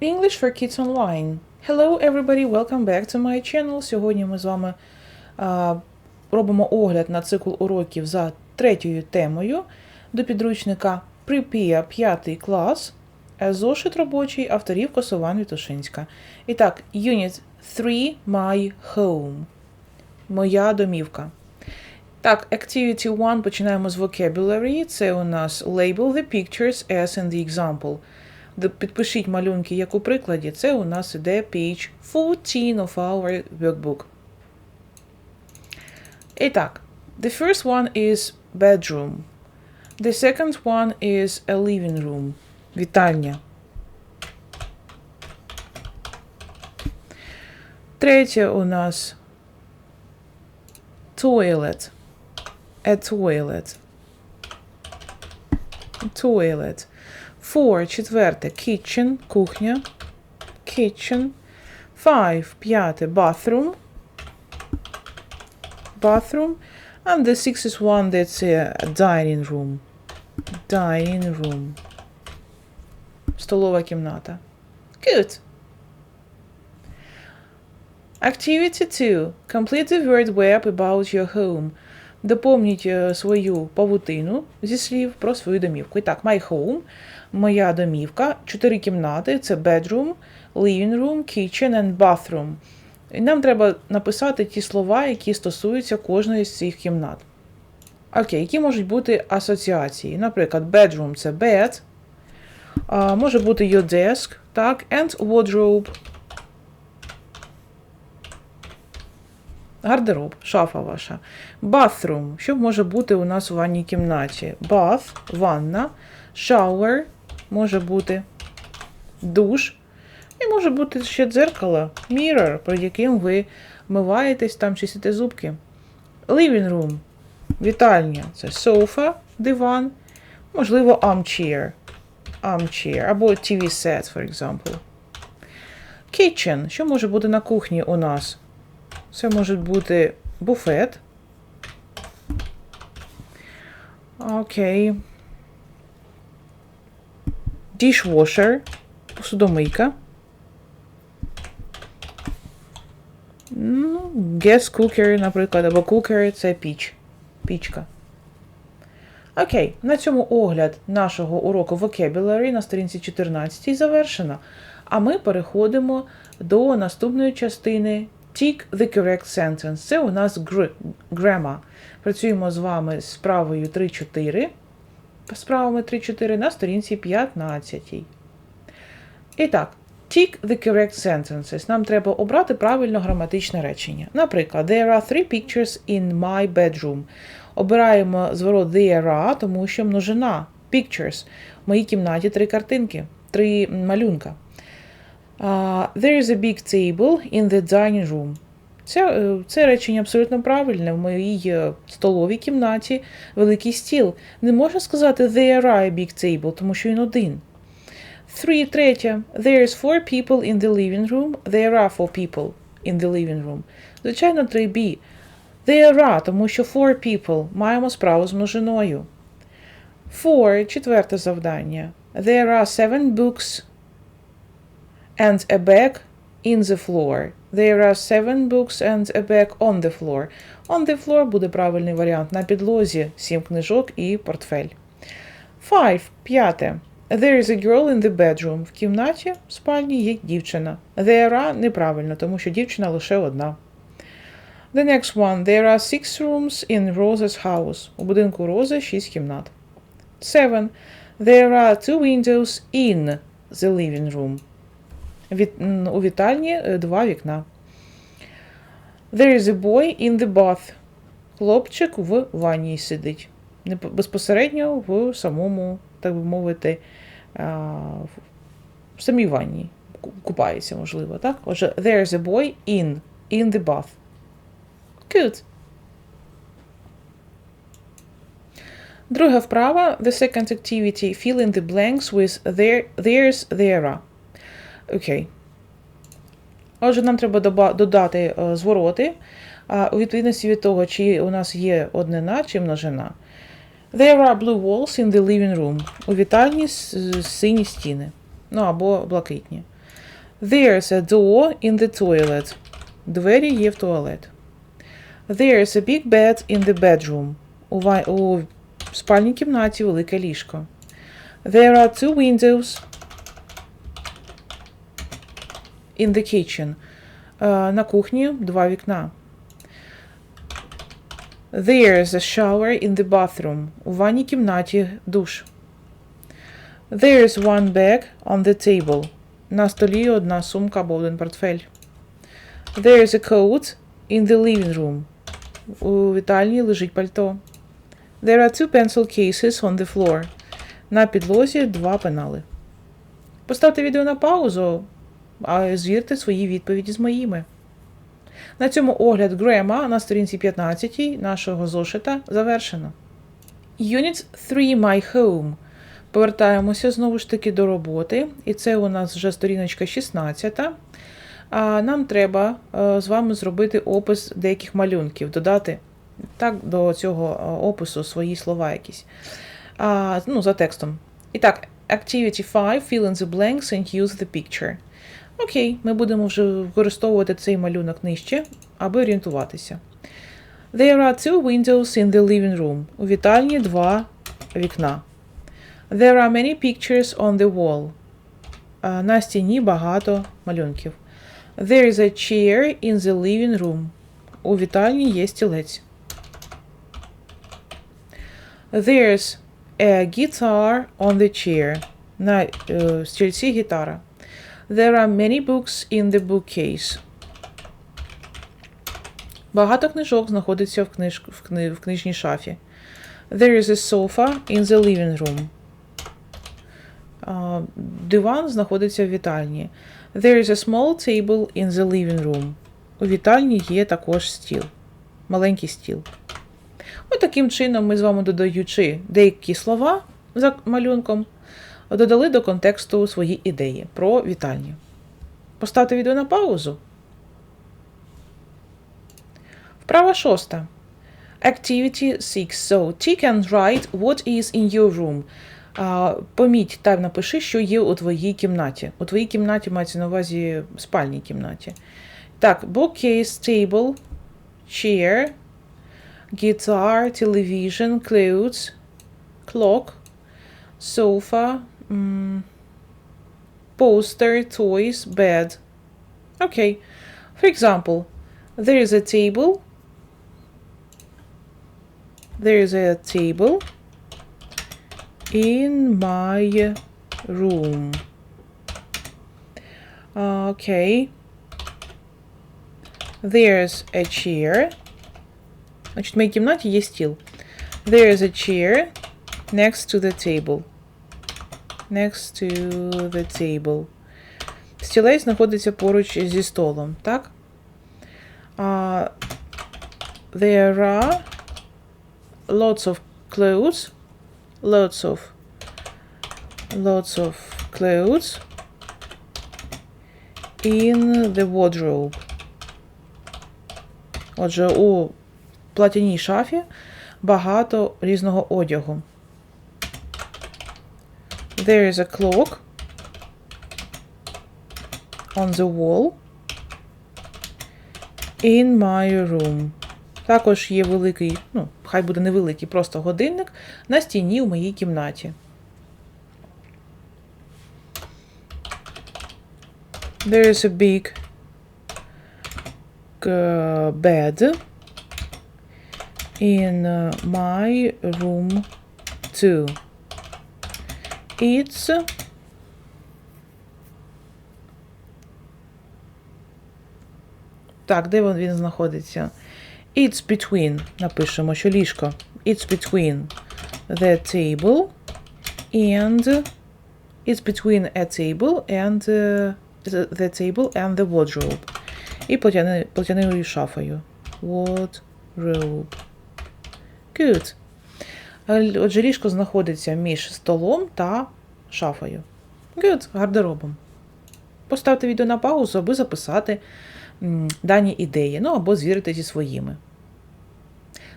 English for Kids Online. Hello, everybody, welcome back to my channel. Сьогодні ми з вами а, робимо огляд на цикл уроків за третьою темою до підручника Prepare 5 клас. е, Зошит робочий авторів Косован Вітушинська. І так, Unit 3 My Home. Моя домівка. Так, Activity 1 починаємо з vocabulary. Це у нас label the pictures as in the example. Підпишіть малюнки, як у прикладі. Це у нас іде page 14 of our workbook. І так, the first one is bedroom. The second one is a living room. Вітальня. Третє у нас toilet. A toilet. Toilet. Four, четверте, kitchen, кухня. Kitchen. Five, п'яте, bathroom. Bathroom. And the sixth is one that's a dining room. Dining room. Столова кімната. Good. Activity 2. Complete the word web about your home. Доповніть е, свою павутину зі слів про свою домівку. І так, my home, моя домівка, чотири кімнати це bedroom, living room, kitchen and bathroom. І нам треба написати ті слова, які стосуються кожної з цих кімнат. Окей, які можуть бути асоціації? Наприклад, bedroom це bed, може бути your desk, так, and wardrobe. Гардероб, шафа ваша. Bathroom. Що може бути у нас у ванній кімнаті? Bath, ванна, shower, може бути душ. І може бути ще дзеркало, mirror, перед яким ви миваєтесь там чистите зубки. Living room, вітальня. Це sofa, диван, можливо, armchair. Armchair або TV set, for example. Kitchen. Що може бути на кухні у нас? Це може бути буфет. Окей. Dishwasher. Посудомийка. Ну, gas cooker, наприклад, або cooker – це піч. Пічка. Окей, на цьому огляд нашого уроку vocabulary на сторінці 14 завершено. А ми переходимо до наступної частини Tick the correct sentence. Це у нас gr- grammar. Працюємо з вами з справою 3-4. Справами 3-4 на сторінці 15. І так, tick the correct sentences. Нам треба обрати правильно граматичне речення. Наприклад, there are three pictures in my bedroom. Обираємо зворот there are, тому що множина pictures. В моїй кімнаті три картинки, три малюнка. Uh, there is a big table in the dining room. Це, е, це речення абсолютно правильне. В моїй е, столовій кімнаті великий стіл. Не можна сказати there are a big table, тому що він один. Three, третє. There is four people in the living room. There are four people in the living room. Звичайно, 3b. There are, тому що four people. Маємо справу з множиною. Four, четверте завдання. There are seven books and a bag in the floor. There are seven books and a bag on the floor. On the floor буде правильний варіант. На підлозі сім книжок і портфель. Five. П'яте. There is a girl in the bedroom. В кімнаті в спальні є дівчина. There are неправильно, тому що дівчина лише одна. The next one. There are six rooms in Rose's house. У будинку Рози шість кімнат. Seven. There are two windows in the living room. У вітальні е, два вікна. There is a boy in the bath. Хлопчик в ванні сидить. Безпосередньо в самому, так би мовити, в самій ванні. Купається, можливо, так? Отже, there is a boy in, in the bath. Good. Друга вправа. The second activity. Fill in the blanks with there, there's, there are. Окей. Отже, нам треба додати е, звороти у відповідності від того, чи у нас є однина чи множина. There are blue walls in the living room. У вітальні сині стіни. Ну або блакитні. There's a door in the toilet. Двері є в туалет. There's a big bed in the bedroom. У, спальній кімнаті велике ліжко. There are two windows in the kitchen. Е, на кухні два вікна. There's a shower in the bathroom. У ванній кімнаті душ. There's one bag on the table. На столі одна сумка або один портфель. There's a coat in the living room. У вітальні лежить пальто. There are two pencil cases on the floor. На підлозі два пенали. Поставте відео на паузу, а звірте свої відповіді з моїми. На цьому огляд Грема на сторінці 15 нашого зошита завершено. Unit 3 My Home. Повертаємося знову ж таки до роботи, і це у нас вже сторіночка 16. А нам треба е, з вами зробити опис деяких малюнків, додати так, до цього е, опису свої слова якісь. А, ну, за текстом. І так, Activity 5, fill in the blanks and use the picture. Окей, ми будемо вже використовувати цей малюнок нижче, аби орієнтуватися. There are two windows in the living room. У вітальні два вікна. There are many pictures on the wall. На стіні багато малюнків. There is a chair in the living room. У вітальні є стілець. There's a guitar on the chair. На е, стільці гітара. There are many books in the bookcase. Багато книжок знаходиться в, книж... в, кни... в книжній шафі. There is a sofa in the living room. А, диван знаходиться в вітальні. There is a small table in the living room. У вітальні є також стіл. Маленький стіл. Ось таким чином ми з вами додаючи деякі слова за малюнком, додали до контексту свої ідеї про вітальню. Поставте відео на паузу. Вправа шоста. Activity 6. So, tick and write what is in your room. Поміть та напиши, що є у твоїй кімнаті. У твоїй кімнаті мається на увазі спальній кімнаті. Так, bookcase, table, chair, guitar, television, clothes, clock, sofa, м, poster, toys, bed. Okay. For example, there is a table. There is a table in my room. Okay. There's a chair. Значить, в моїй кімнаті є стіл. There is a chair next to the table. Next to the table. Стілець знаходиться поруч зі столом, так? Uh, there are lots of clothes. Lots of lots of clothes in the wardrobe. Отже, у платяній шафі багато різного одягу. There is a clock on the wall in my room. Також є великий, ну, хай буде невеликий, просто годинник на стіні у моїй кімнаті. There is a big uh, bed in uh, my room too. It's Так, де він, він знаходиться? It's between. Напишемо, що ліжко. It's between the table and it's between a table and uh, the, the table and the wardrobe. І платяни, платяною шафою. Wardrobe. Good. Отже, ліжко знаходиться між столом та шафою. Good. Гардеробом. Поставте відео на паузу, аби записати дані ідеї, ну або звірити зі своїми.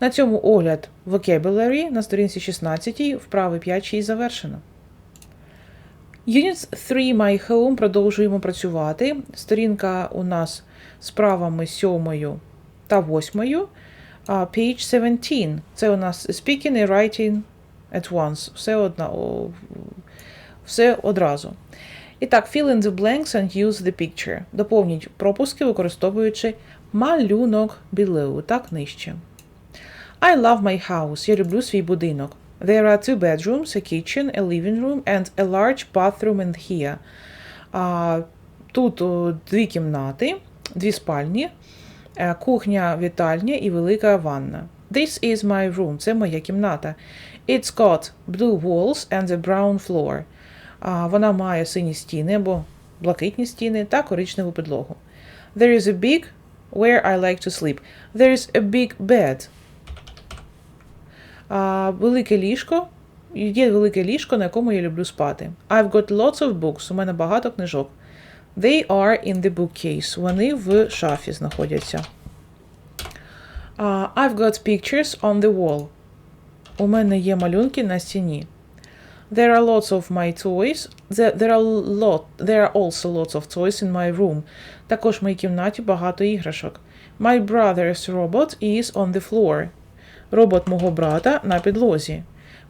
На цьому огляд vocabulary на сторінці 16 вправи 5-6 завершено. Unit 3 My Home продовжуємо працювати. Сторінка у нас з правами 7 та 8. А, Page 17. Це у нас speaking і writing at once. Все, одна, все одразу. І так, fill in the blanks and use the picture. Доповніть пропуски, використовуючи малюнок below, так нижче. I love my house. Я люблю свій будинок. There are two bedrooms, a kitchen, a living room and a large bathroom in here. А, тут о, дві кімнати, дві спальні, е, кухня, вітальня і велика ванна. This is my room. Це моя кімната. It's got blue walls and a brown floor. Вона має сині стіни або блакитні стіни та коричневу підлогу. There is a big where I like to sleep. There is a big bed. Велике ліжко. Є велике ліжко, на якому я люблю спати. I've got lots of books. У мене багато книжок. They are in the bookcase. Вони в шафі знаходяться. А, I've got pictures on the wall. У мене є малюнки на стіні. There are lots of my toys. There, there are lot, there are also lots of toys in my room. Також в моїй кімнаті багато іграшок. My brother's robot is on the floor. Робот мого брата на підлозі.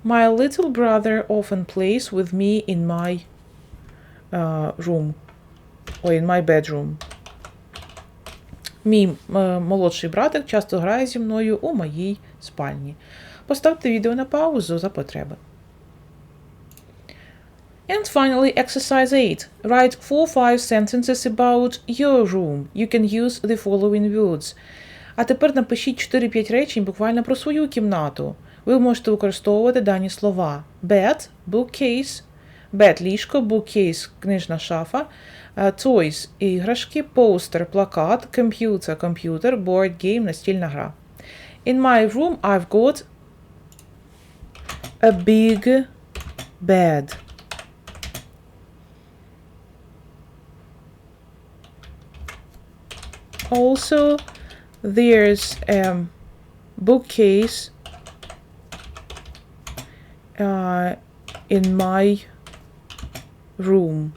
My little brother often plays with me in my uh, room. Ой, in my bedroom. Мій е, молодший братик часто грає зі мною у моїй спальні. Поставте відео на паузу за потреби. And finally, exercise 8. Write 4-5 sentences about your room. You can use the following words. А тепер напишіть 4-5 речень буквально про свою кімнату. Ви можете використовувати дані слова: bed, bookcase, bed – ліжко, bookcase – книжна шафа, е, toys – іграшки, постер – плакат, computer – комп'ютер, board game – настільна гра. In my room I've got a big bed. Also, there's a bookcase uh, in my room.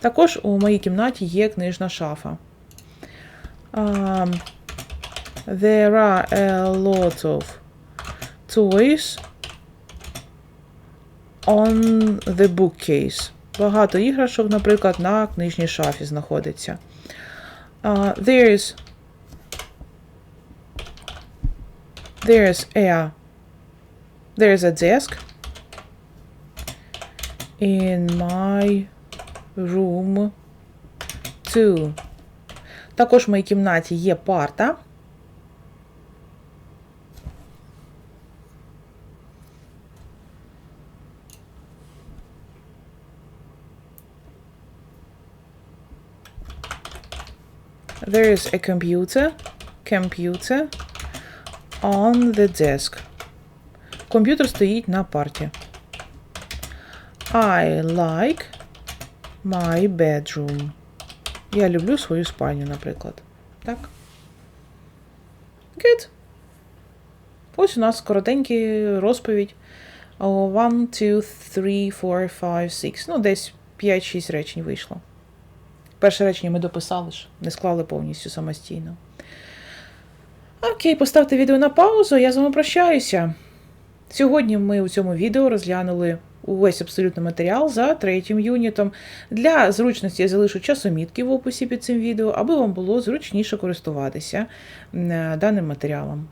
Також у моїй кімнаті є книжна шафа. Um, there are a lot of toys on the bookcase. Багато іграшок, наприклад, на книжній шафі знаходиться. Uh, there's there's a there's a desk in my room too. Також в моїй кімнаті є парта. There is a computer, computer on the desk. Комп'ютер стоїть на парті. I like my bedroom. Я люблю свою спальню, наприклад. Так. Good. Ось у нас коротенький розповідь. One, two, three, four, five, six. Ну, десь 5-6 речень вийшло. Перше речення ми дописали ж, не склали повністю самостійно. Окей, поставте відео на паузу, я з вами прощаюся. Сьогодні ми у цьому відео розглянули увесь абсолютно матеріал за третім юнітом. Для зручності я залишу часомітки в описі під цим відео, аби вам було зручніше користуватися е, даним матеріалом.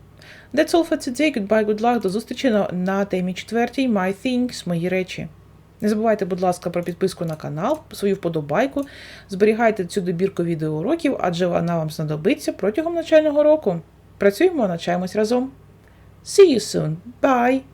That's all for today. Goodbye, good luck. До зустрічі на, темі четвертій My Things, мої речі. Не забувайте, будь ласка, про підписку на канал, свою вподобайку. Зберігайте цю добірку відеоуроків, адже вона вам знадобиться протягом навчального року. Працюємо, навчаємось разом. See you soon. Bye!